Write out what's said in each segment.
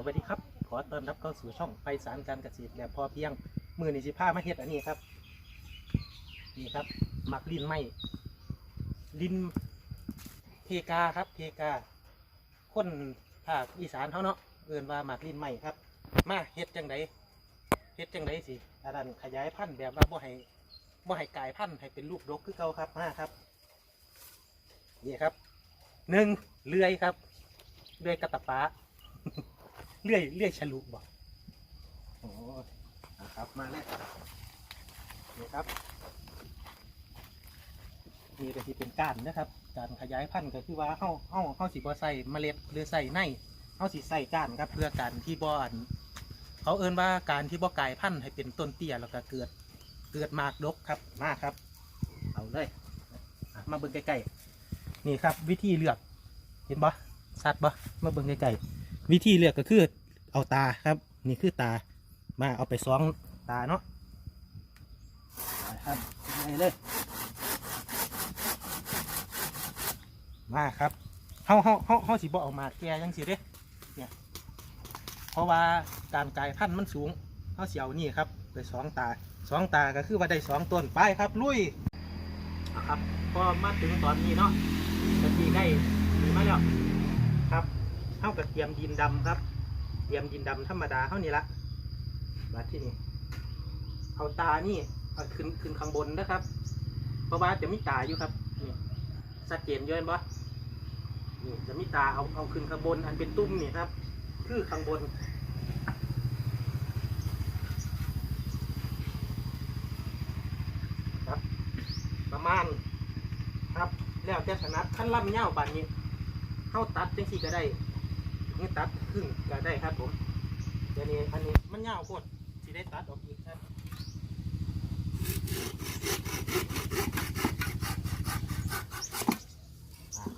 สวัสดีครับ ขอต้อนรับเข้าสู่ช่องไปสารการเกษตรและพอเพียง มือนิสิผ้ามาเฮ็ดอันนี้ครับ นี่ครับหมักลิ้นไหมลิ้นเพกาครับเพกาคนภาคอีสานเขาเนาะเอื่นว่าหมักลิ้นไหมครับ มาเฮ็ดจังไดเฮ็ดจังไดสิอาดันขยายพันธุ์แบบว่าบ่ให้บ่ให้กลายพันธุ์ให้เป็นลูกดกคือเก่าครับมาครับนี่ครับหนึ่งเลื่อยครับเลื่อยกระตะปา เลื่อยเลื่อยฉลุบอกโอ้นะครับมาแล้วนี่ครับนี่ก็ที่เป็นก้านนะครับ การขยายพันธุ์ก็คือว่าเฮาเฮาเฮาสิบ่ใส่เมล็ดหรือใส่ในเฮาสิใส่ก้านครับเพื่อการที่บ่อนเขาเอิ้นว่าการที่บ่กลายพันธุ์ให้เป็นต้นเตี้ยแล้วก็เกิดเกิดมากดกครับมากครับ เอาเลยมาเบิ่งใกล้ๆนี่ครับ วิธีเลือกเห็นบ่สัตว์บ่มาเบิ่งใกล้ๆวิธีเลือกก็คือ เอาตาครับ นี่คือตามาเอาไปซ้องตาเนาะครับไปเลยมาครับเฮาเฮาเฮาเฮาสิบ่เอามาแก่จังสิเด้เนี่ยเพราะว่าการกายพันธุ์มันสูงเฮาเสิเอานี่ครับไปสองตาสองตาก็คือว่าได้สองต้นไปครับลุยครับพอมาถึงตอนนี้เนาะกะทิได้ดีมาแล้วครับเฮากับเตรียมดินดำครับ เตรียมดินดำธรรมดาเฮานี่ละมาที่นี่ เอาตานี่เอาขึ้นขึ้นข้างบนนะครับ เพราะว่าจะมีตาอยู่ครับนี่ชัดเจนเยอะเห็นปะนี่จะมีตาเอาเอาขึ้นข้างบนอันเป็นตุ้มนี่ครับ คือข้างบนครับประมาณครับแล้วแต่ถนัดขั้นล่ำเง่าวบานนี้เข้าตัดจังสี่ก็ได้ นี่ตัดครึ่งก็ได้ครับผมเดี๋ยวนี้อันนี้มันเง่าวโคตรสิได้ตัดออกอีกครับ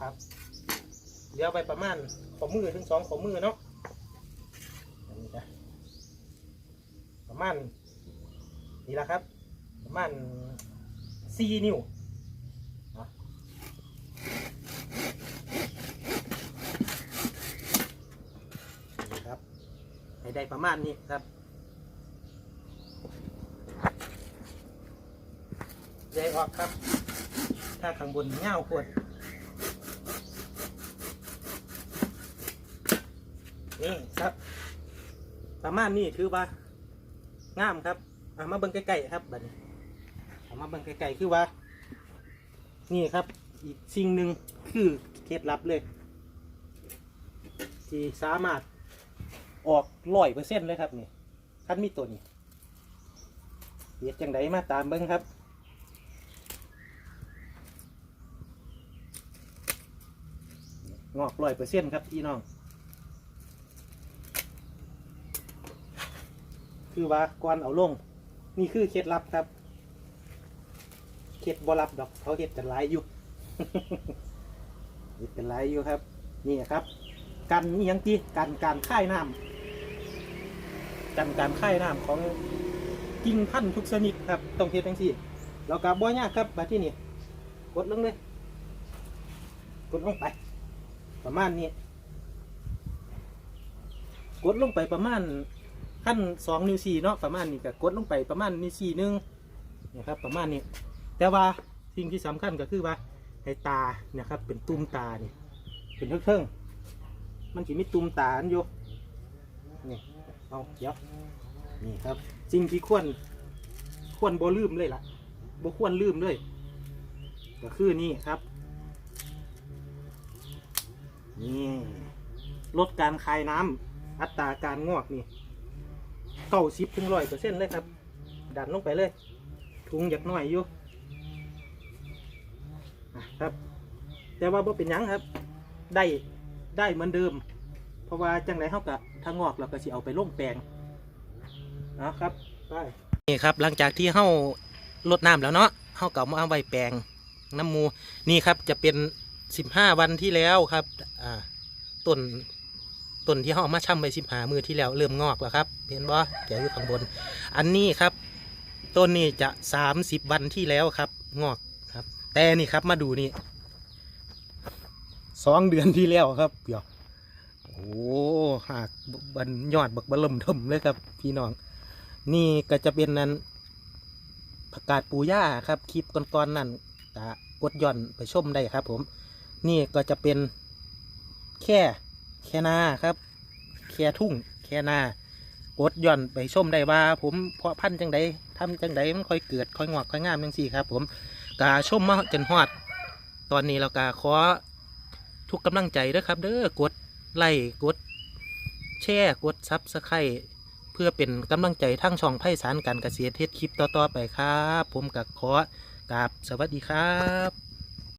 ครับเดี๋ยวไปประมาณขอมือถึงสองขอมือเนาะอันนี้จ้ะประมาณนี่แหละครับ ประมาณสี่นิ้วอะนี่ครับ ให้ได้ประมาณนี้ครับใหญ่ออกครับ ถ้าข้างบนเง่าวควรนี่ครับ ประมาณนี้ถือว่างามครับเอามาเบิ่งใกล้ๆครับบัดนี้เอามาเบิ่งใกล้ๆคือว่า นี่ครับ อีกสิ่งหนึ่งคือเคล็ดลับเลย ที่สามารถ ออกร้อยเปอร์เซ็นต์เลยครับนี่คันมีตัวนี้เฮ็ดจังไดมาตามเบิ่งครับ งอกร้อยเปอร์เซ็นต์ครับพี่น้อง คือว่าก่อนเอาลง นี่คือเคล็ดลับครับ เคล็ดบ่ลับดอกเขาเห็ดกันหลายอยู่เห็ดกันหลายอยู่ครับ นี่ครับ กันนี่ยังตีกันการค่ายน้ำ กันการค่ายน้ำของกิ่งพันธุ์ทุกชนิดครับต้องเฮ็ดจังซี่เรากับบ่ยากครับมาที่นี่กดลงเลย กดลงไป ประมาณนี้ กดลงไปประมาณขั้นสองนิ้วสี่เนาะประมาณนี้ก็กดลงไปประมาณนิ้วสี่หนึงนะครับ ประมาณนี้ แต่ว่าสิ่งที่สำคัญก็คือว่าให้ตาเนี่ยครับเป็นตุ้มตาเนี่ยเป็นเทิงๆมันจะมีตุ้มตาอันยู่ เอาเดี๋ยวนี่ครับสิ่งที่ควรควรบ่ลืมเลยล่ะบ่ควรลืมเลยก็คือนี่ครับนี่ลดการคายน้ำอัตราการงอกนี่เก้าสิบถึงร้อยเปอร์เซ็นต์เลยครับ ดันลงไปเลยถุงอยากหน่อยอยู่ครับ แต่ว่าบ่เป็นยังครับ ได้ได้เหมือนเดิม เพราะว่าจังไรเท่ากับถ้างอกเราก็สิเอาไปล่งแปลงนะครับไปนี่ครับหลังจากที่เฮาลดน้ำแล้วเนาะเฮาเก่ามาเอาไวแปลงน้ำมูนี่ครับจะเป็นสิบห้าวันที่แล้วครับอ่าต้นต้นที่เขาเอามาช่ำไปสิบหามือที่แล้วเริ่มงอกแล้วครับเห็นบ่แกอยู่ข้างบน อันนี้ครับต้นนี้จะสามสิบวันที่แล้วครับ งอกครับ แต่นี่ครับมาดูนี่สองเดือนที่แล้วครับเดี๋ยว โอ้หากบันยอดบักบะเริ่มเทิมเลยครับ พี่น้อง นี่ก็จะเป็นนั้นผักกาดปูย่าครับคลิปก่อนๆนั่นก็กดย่อนไปชมได้ครับ ผม นี่ก็จะเป็นแค่แค่นาครับ แค่ทุ่ง แค่นากดย่อนไปชมได้ว่า ผมเพาะพันธุ์จังใดทำจังใดมันค่อยเกิดค่อยงอกค่อยงามจังสี่ครับ ผมกาชมมาจนฮอด ตอนนี้เรากาขอทุกกำลังใจด้อครับ เด้อกด ไลค์กดแชร์กดซับสไครเพื่อเป็นกำลังใจทั้งช่องไพศาลการเกษตรเทศคลิปต่อ ๆ ไปครับ ผมกับขอกราบสวัสดีครับ